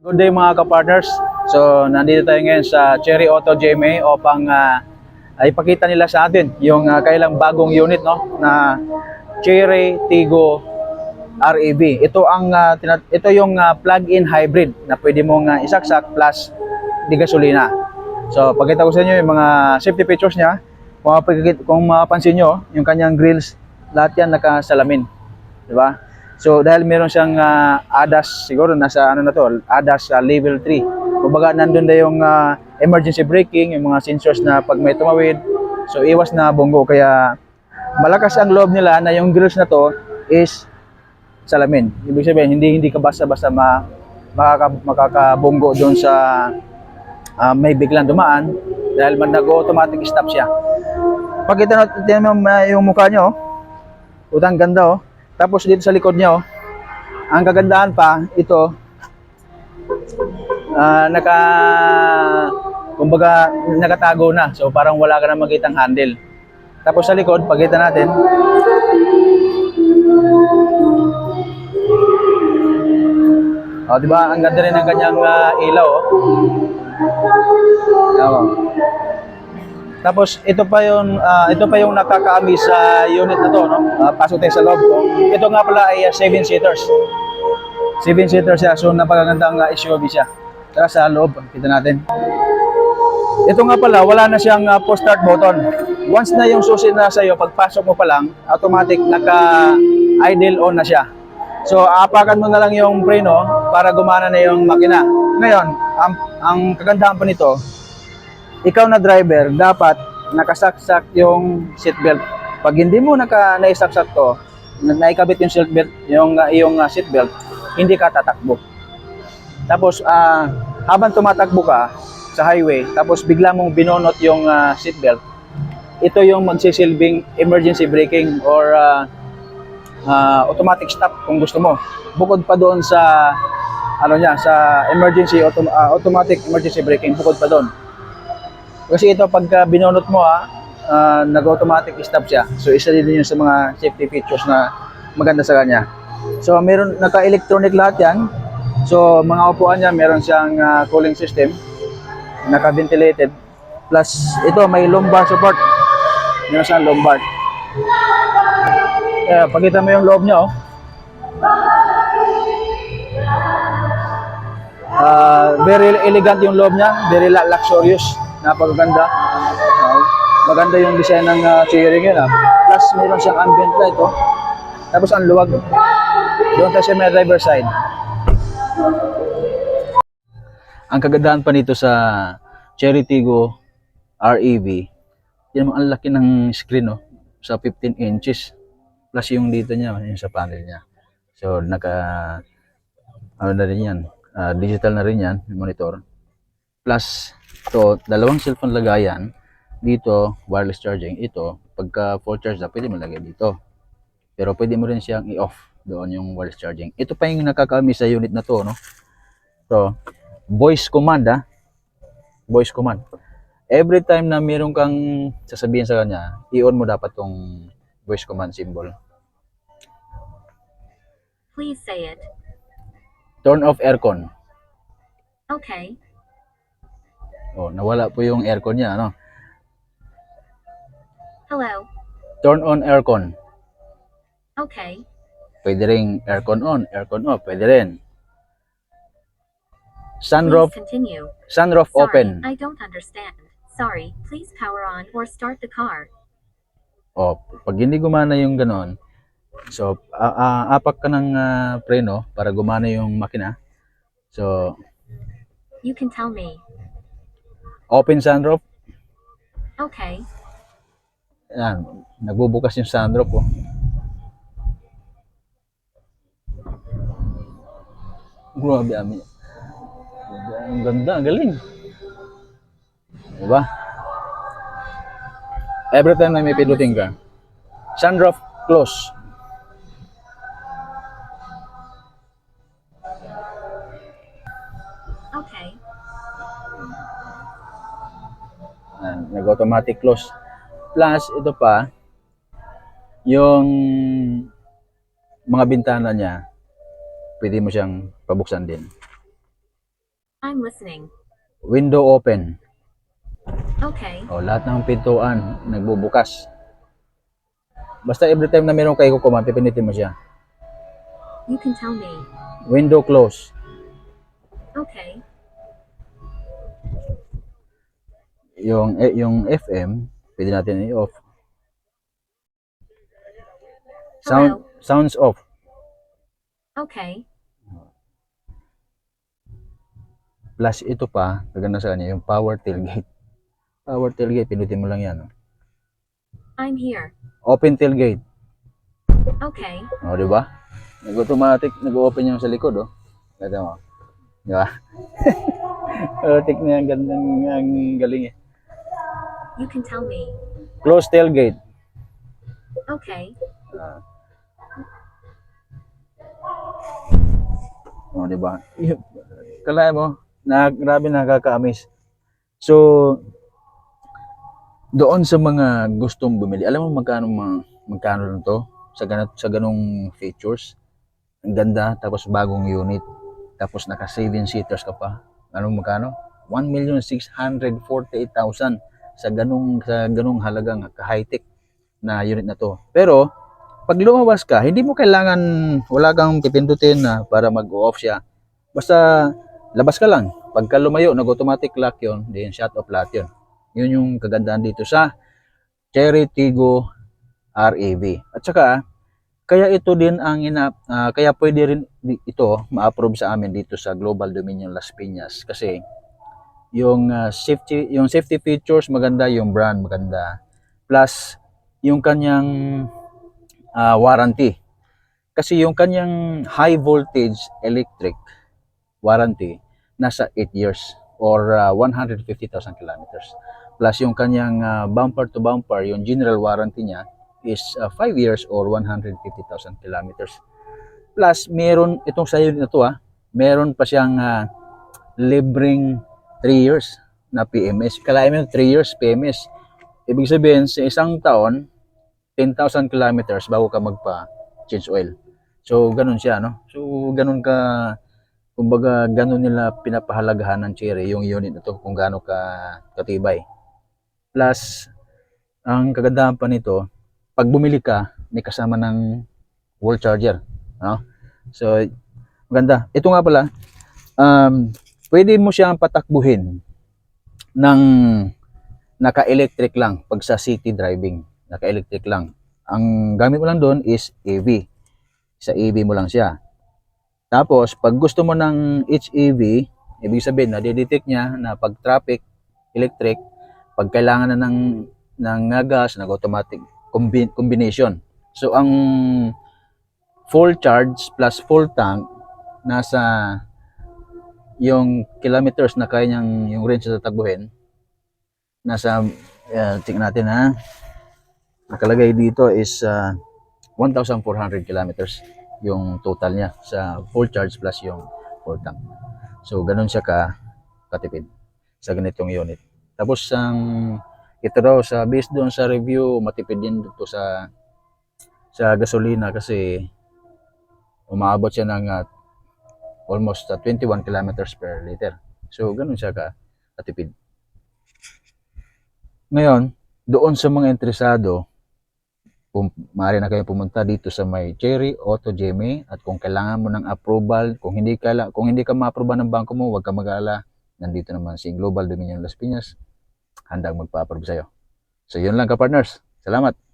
Good day mga kapartners. So, nandito tayo ngayon sa Cherry Auto GMA upang ah, ipakita nila sa atin yung ah, kailang bagong unit no na Cherry Tigo REV. Ito ang tina- ito yung ah, plug-in hybrid na pwede mong ah, isaksak plus di gasolina. So, pakita ko sa inyo yung mga safety features niya. Kung, kung mapapansin nyo, yung kanyang grills, lahat yan nakasalamin. Di ba? So dahil meron siyang ah, ADAS siguro nasa ano na to, ADAS ah, level 3. Kumbaga nandun na yung ah, emergency braking, yung mga sensors na pag may tumawid. So iwas na bunggo kaya malakas ang loob nila na yung grills na to is salamin. Ibig sabihin hindi hindi ka basta-basta ma makaka, makakabunggo doon sa ah, may biglang dumaan dahil man nag-automatic stop siya. Tingnan mo, ah, yung mukha niya oh. Utang ganda oh. Tapos dito sa likod niya, oh, ang kagandahan pa, ito, ah, naka, kumbaga, nakatago na. So, parang wala ka na makitang handle. Tapos sa likod, pagkita natin, oh, di ba? Ang ganda rin ng kanyang ah, ilaw, oh. Tama. Tapos ito pa yung ah, ito pa yung nakakaami sa unit na to, no? Uh, pasok tayo sa loob. Ito nga pala ay 7 seaters. 7 seaters siya, so napakagandang uh, SUV siya. Tara sa loob, kita natin. Ito nga pala, wala na siyang uh, push start button. Once na yung susi na sa iyo, pagpasok mo pa lang, automatic naka idle on na siya. So, apakan mo na lang yung preno para gumana na yung makina. Ngayon, ang, ang kagandahan pa nito, ikaw na driver, dapat nakasaksak yung seatbelt. Pag hindi mo naka naisaksak to, na, naikabit yung seatbelt, yung uh, yung uh, seatbelt, hindi ka tatakbo. Tapos ah, habang tumatakbo ka sa highway, tapos bigla mong binonot yung ah, seatbelt, ito yung magsisilbing emergency braking or ah, ah, automatic stop kung gusto mo. Bukod pa doon sa ano niya, sa emergency autom- ah, automatic emergency braking bukod pa doon. Kasi ito pagka binonot mo ah, ah, nag-automatic stop siya. So isa din yun sa mga safety features na maganda sa kanya. So meron naka-electronic lahat 'yan. So mga upuan niya meron siyang ah, cooling system, naka-ventilated. Plus ito may lumbar support. Meron siyang lumbar. Eh, pakita mo yung loob niya oh. Ah, very elegant yung loob niya, very luxurious, napakaganda. Ah, maganda yung design ng uh, steering yun. ah. Plus, meron siyang ambient light, oh. Tapos ang luwag. Doon tayo sa may driver side. Ang kagandahan pa nito sa Cherry Tigo REV, yan ang laki ng screen, oh, sa 15 inches. Plus yung dito niya, yung sa panel niya. So, naka, ano na rin yan, ah, digital na rin yan, monitor. Plus, to dalawang cellphone lagayan, dito, wireless charging. Ito, pagka full charge na, pwede mo lagay dito. Pero pwede mo rin siyang i-off doon yung wireless charging. Ito pa yung nakakami sa unit na to, no? So, voice command, ha? Voice command. Every time na meron kang sasabihin sa kanya, i-on mo dapat tong voice command symbol. Please say it. Turn off aircon. Okay. Oh, nawala po yung aircon niya, ano? Hello. Turn on aircon. Okay. Pwede rin aircon on, aircon off, pwede rin. Sunroof, sunroof Sorry, open. I don't understand. Sorry. Please power on or start the car. O, pag hindi gumana yung ganon, so, a- a- apak ka ng ah, preno para gumana yung makina. So, You can tell me. Open sunroof. Okay. Yan, nagbubukas yung sunroof. Oh. Grabe, Ami. Ang ganda, ang galing. Diba? Every time na may pindutin ka, sunroof close. Yan, nag-automatic close. Plus, ito pa, yung mga bintana niya, pwede mo siyang pabuksan din. I'm listening. Window open. Okay. O, lahat ng pintuan nagbubukas. Basta every time na meron kayo kukuman, pipinitin mo siya. You can tell me. Window close. Okay. Yung, eh, yung FM, pwede natin i-off. Sound, sounds off. Okay. Plus ito pa, gaganda sa kanya, yung power tailgate. Power tailgate, pinutin mo lang yan. oh. I'm here. Open tailgate. Okay. O, di ba? Nag-automatic, nag-open yung sa likod, oh. Kata mo. Di ba? Automatic na yung gandang ang galing eh. You can tell me. Close tailgate. Okay. O, di ba? Kalahin mo, na, grabe nakaka-amaze. So, doon sa mga gustong bumili, alam mo magkano mga, magkano lang to? Sa, ganat, sa ganong features. Ang ganda, tapos bagong unit. Tapos naka 7 seaters ka pa. Ano magkano? 1,648,000 sa ganong sa ganong halagang high-tech na unit na to. Pero pag lumabas ka, hindi mo kailangan wala kang pipindutin na para mag-off siya. Basta labas ka lang. Pagka lumayo, nag-automatic lock yun, then shut off lahat yun. Yun yung kagandahan dito sa Cherry Tigo RAV. At saka, kaya ito din ang ina, ah, kaya pwede rin ito ma-approve sa amin dito sa Global Dominion Las Piñas kasi yung ah, safety yung safety features maganda, yung brand maganda. Plus yung kanyang ah, warranty. Kasi yung kanyang high voltage electric warranty nasa 8 years or ah, 150,000 kilometers. Plus yung kanyang ah, bumper to bumper, yung general warranty niya is 5 years or 150,000 kilometers. Plus meron itong sa na to ah, meron pa siyang ah, libreng 3 years na PMS. Kalahin mo 3 years PMS. Ibig sabihin sa isang taon 10,000 kilometers bago ka magpa change oil. So ganun siya no. So ganun ka kumbaga ganun nila pinapahalagahan ng Cherry yung unit na to kung gaano ka katibay. Plus ang kagandahan pa nito, pag bumili ka, may kasama ng wall charger, no? So maganda. Ito nga pala, um, pwede mo siyang patakbuhin ng naka-electric lang pag sa city driving. Naka-electric lang. Ang gamit mo lang doon is EV. Sa EV mo lang siya. Tapos, pag gusto mo ng HEV, ibig sabihin, nadidetect niya na pag traffic, electric, pag kailangan na ng, ng gas, nag-automatic combi- combination. So, ang full charge plus full tank, nasa yung kilometers na kaya niyang yung range na tatakbuhin, nasa, uh, tingnan natin ha, nakalagay dito is ah, 1,400 kilometers yung total niya sa full charge plus yung full tank. So, ganun siya ka katipid sa ganitong unit. Tapos, ang ito daw sa based doon sa review, matipid din dito sa sa gasolina kasi umaabot siya ng ah, almost ah, 21 kilometers per liter. So, ganun siya ka katipid. Ngayon, doon sa mga interesado, kung maaari na kayo pumunta dito sa may Cherry Auto GMA at kung kailangan mo ng approval, kung hindi ka kung hindi ka ma-approve ng bangko mo, huwag ka mag-alala. Nandito naman si Global Dominion Las Piñas, handang magpa-approve sa'yo. So yun lang ka partners. Salamat.